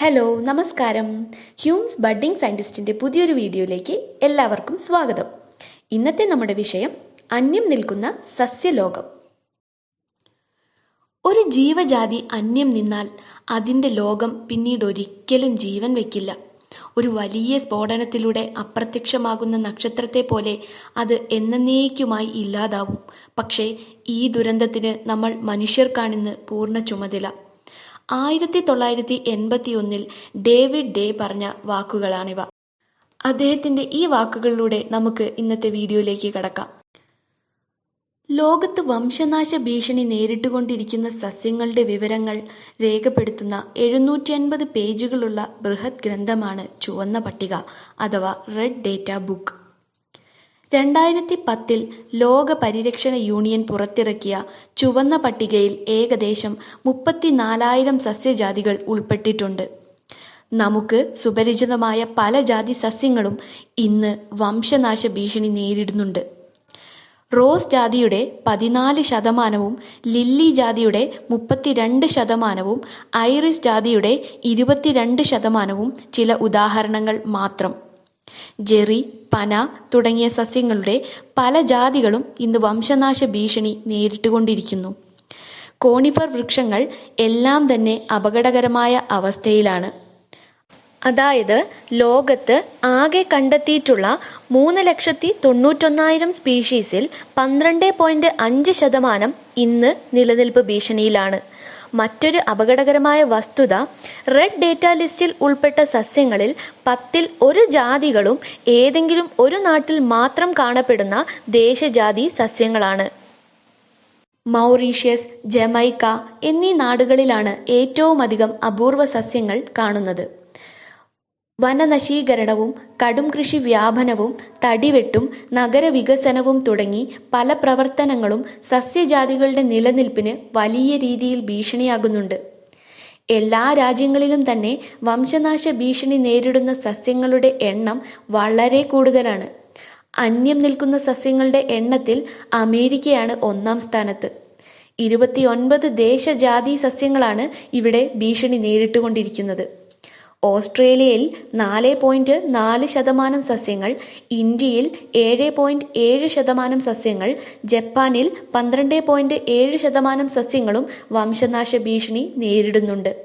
Hello നമസ്കാരം. Hume's budding സയന്റിസ്റ്റിന്റെ പുതിയൊരു വീഡിയോയിലേക്ക് എല്ലാവർക്കും സ്വാഗതം. ഇന്നത്തെ നമ്മുടെ വിഷയം അന്യം നിൽക്കുന്ന സസ്യലോകം. ഒരു ജീവജാതി അന്യം നിന്നാൽ അതിന്റെ ലോകം പിന്നീട് ഒരിക്കലും ജീവൻ വെക്കില്ല. ഒരു വലിയ സ്ഫോടനത്തിലൂടെ അപ്രത്യക്ഷമാകുന്ന നക്ഷത്രത്തെ പോലെ അത് എന്നേക്കുമായി ഇല്ലാതാവും. പക്ഷേ ഈ ദുരന്തത്തിന് നമ്മൾ മനുഷ്യർക്കാണിന്ന് പൂർണ ചുമതല. ആയിരത്തി തൊള്ളായിരത്തി എൺപത്തി ഒന്നിൽ ഡേവിഡ് ഡേ പറഞ്ഞ വാക്കുകളാണിവ. അദ്ദേഹത്തിന്റെ ഈ വാക്കുകളിലൂടെ നമുക്ക് ഇന്നത്തെ വീഡിയോയിലേക്ക് കടക്കാം. ലോകത്ത് വംശനാശ ഭീഷണി നേരിട്ടുകൊണ്ടിരിക്കുന്ന സസ്യങ്ങളുടെ വിവരങ്ങൾ രേഖപ്പെടുത്തുന്ന എഴുന്നൂറ്റി അൻപത് പേജുകളുള്ള ബൃഹത് ഗ്രന്ഥമാണ് ചുവന്ന പട്ടിക അഥവാ റെഡ് ഡേറ്റ ബുക്ക്. രണ്ടായിരത്തി പത്തിൽ ലോക പരിരക്ഷണ യൂണിയൻ പുറത്തിറക്കിയ ചുവന്ന പട്ടികയിൽ ഏകദേശം മുപ്പത്തിനാലായിരം സസ്യജാതികൾ ഉൾപ്പെട്ടിട്ടുണ്ട്. നമുക്ക് സുപരിചിതമായ പല ജാതി സസ്യങ്ങളും ഇന്ന് വംശനാശ ഭീഷണി നേരിടുന്നുണ്ട്. റോസ് ജാതിയുടെ പതിനാല് ശതമാനവും ലില്ലി ജാതിയുടെ മുപ്പത്തിരണ്ട് ശതമാനവും ഐറിസ് ജാതിയുടെ ഇരുപത്തിരണ്ട് ശതമാനവും ചില ഉദാഹരണങ്ങൾ മാത്രം. ജെറി പന തുടങ്ങിയ സസ്യങ്ങളുടെ പല ജാതികളും ഇന്ന് വംശനാശ ഭീഷണി നേരിട്ടുകൊണ്ടിരിക്കുന്നു. കോണിഫർ വൃക്ഷങ്ങൾ എല്ലാം തന്നെ അപകടകരമായ അവസ്ഥയിലാണ്. അതായത് ലോകത്ത് ആകെ കണ്ടെത്തിയിട്ടുള്ള മൂന്ന് ലക്ഷത്തി തൊണ്ണൂറ്റൊന്നായിരം സ്പീഷീസിൽ പന്ത്രണ്ട് പോയിന്റ് അഞ്ച് ശതമാനം ഇന്ന് നിലനിൽപ്പ് ഭീഷണിയിലാണ്. മറ്റൊരു അപകടകരമായ വസ്തുത റെഡ് ഡേറ്റ ലിസ്റ്റിൽ ഉൾപ്പെട്ട സസ്യങ്ങളിൽ പത്തിൽ ഒരു ജാതികളും ഏതെങ്കിലും ഒരു നാട്ടിൽ മാത്രം കാണപ്പെടുന്ന ദേശജാതി സസ്യങ്ങളാണ്. മൗറീഷ്യസ് ജമൈക്ക എന്നീ നാടുകളിലാണ് ഏറ്റവുമധികം അപൂർവ സസ്യങ്ങൾ കാണുന്നത്. വനനശീകരണവും കടും കൃഷി വ്യാപനവും തടിവെട്ടും നഗരവികസനവും തുടങ്ങി പല പ്രവർത്തനങ്ങളും സസ്യജാതികളുടെ നിലനിൽപ്പിന് വലിയ രീതിയിൽ ഭീഷണിയാകുന്നുണ്ട്. എല്ലാ രാജ്യങ്ങളിലും തന്നെ വംശനാശ ഭീഷണി നേരിടുന്ന സസ്യങ്ങളുടെ എണ്ണം വളരെ കൂടുതലാണ്. അന്യം നിൽക്കുന്ന സസ്യങ്ങളുടെ എണ്ണത്തിൽ അമേരിക്കയാണ് ഒന്നാം സ്ഥാനത്ത്. ഇരുപത്തിയൊൻപത് ദേശജാതി സസ്യങ്ങളാണ് ഇവിടെ ഭീഷണി നേരിട്ടുകൊണ്ടിരിക്കുന്നത്. ഓസ്ട്രേലിയയിൽ നാല് പോയിന്റ് നാല് ശതമാനം സസ്യങ്ങൾ ഇന്ത്യയിൽ ഏഴ് പോയിന്റ് ഏഴ് ശതമാനം സസ്യങ്ങൾ ജപ്പാനിൽ പന്ത്രണ്ട് പോയിന്റ് ഏഴ് ശതമാനം സസ്യങ്ങളും വംശനാശ ഭീഷണി നേരിടുന്നുണ്ട്.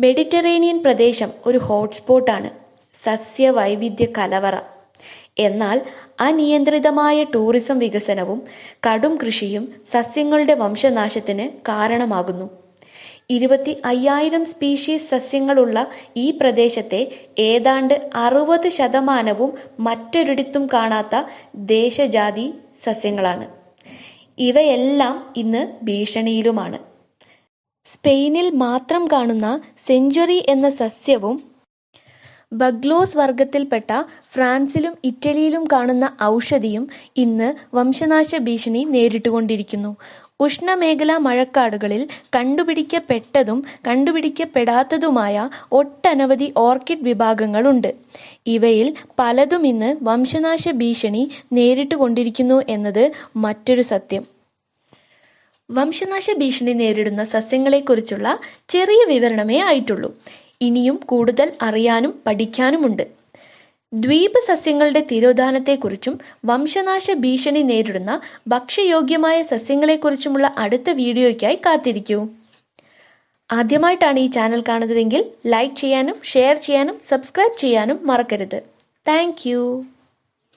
മെഡിറ്ററേനിയൻ പ്രദേശം ഒരു ഹോട്ട്സ്പോട്ടാണ്. സസ്യവൈവിധ്യ കലവറ. എന്നാൽ അനിയന്ത്രിതമായ ടൂറിസം വികസനവും കടും കൃഷിയും സസ്യങ്ങളുടെ വംശനാശത്തിന് കാരണമാകുന്നു. ഇരുപത്തി അയ്യായിരം സ്പീഷീസ് സസ്യങ്ങളുള്ള ഈ പ്രദേശത്തെ ഏതാണ്ട് അറുപത് ശതമാനവും മറ്റൊരിടത്തും കാണാത്ത ദേശജാതി സസ്യങ്ങളാണ്. ഇവയെല്ലാം ഇന്ന് ഭീഷണിയിലുമാണ്. സ്പെയിനിൽ മാത്രം കാണുന്ന സെഞ്ചുറി എന്ന സസ്യവും ബഗ്ലോസ് വർഗത്തിൽപ്പെട്ട ഫ്രാൻസിലും ഇറ്റലിയിലും കാണുന്ന ഔഷധിയും ഇന്ന് വംശനാശ ഭീഷണി നേരിട്ടുകൊണ്ടിരിക്കുന്നു. ഉഷ്ണമേഖലാ മഴക്കാടുകളിൽ കണ്ടുപിടിക്കപ്പെട്ടതും കണ്ടുപിടിക്കപ്പെടാത്തതുമായ ഒട്ടനവധി ഓർക്കിഡ് വിഭാഗങ്ങളുണ്ട്. ഇവയിൽ പലതും ഇന്ന് വംശനാശ ഭീഷണി നേരിട്ടുകൊണ്ടിരിക്കുന്നു എന്നത് മറ്റൊരു സത്യം. വംശനാശ ഭീഷണി നേരിടുന്ന സസ്യങ്ങളെക്കുറിച്ചുള്ള ചെറിയ വിവരണമേ ആയിട്ടുള്ളൂ. ഇനിയും കൂടുതൽ അറിയാനും പഠിക്കാനുമുണ്ട്. ദ്വീപ് സസ്യങ്ങളുടെ തിരോധാനത്തെക്കുറിച്ചും വംശനാശ ഭീഷണി നേരിടുന്ന ഭക്ഷ്യയോഗ്യമായ സസ്യങ്ങളെക്കുറിച്ചുമുള്ള അടുത്ത വീഡിയോയ്ക്കായി കാത്തിരിക്കൂ. ആദ്യമായിട്ടാണ് ഈ ചാനൽ കാണുന്നതെങ്കിൽ ലൈക്ക് ചെയ്യാനും ഷെയർ ചെയ്യാനും സബ്സ്ക്രൈബ് ചെയ്യാനും മറക്കരുത്. താങ്ക്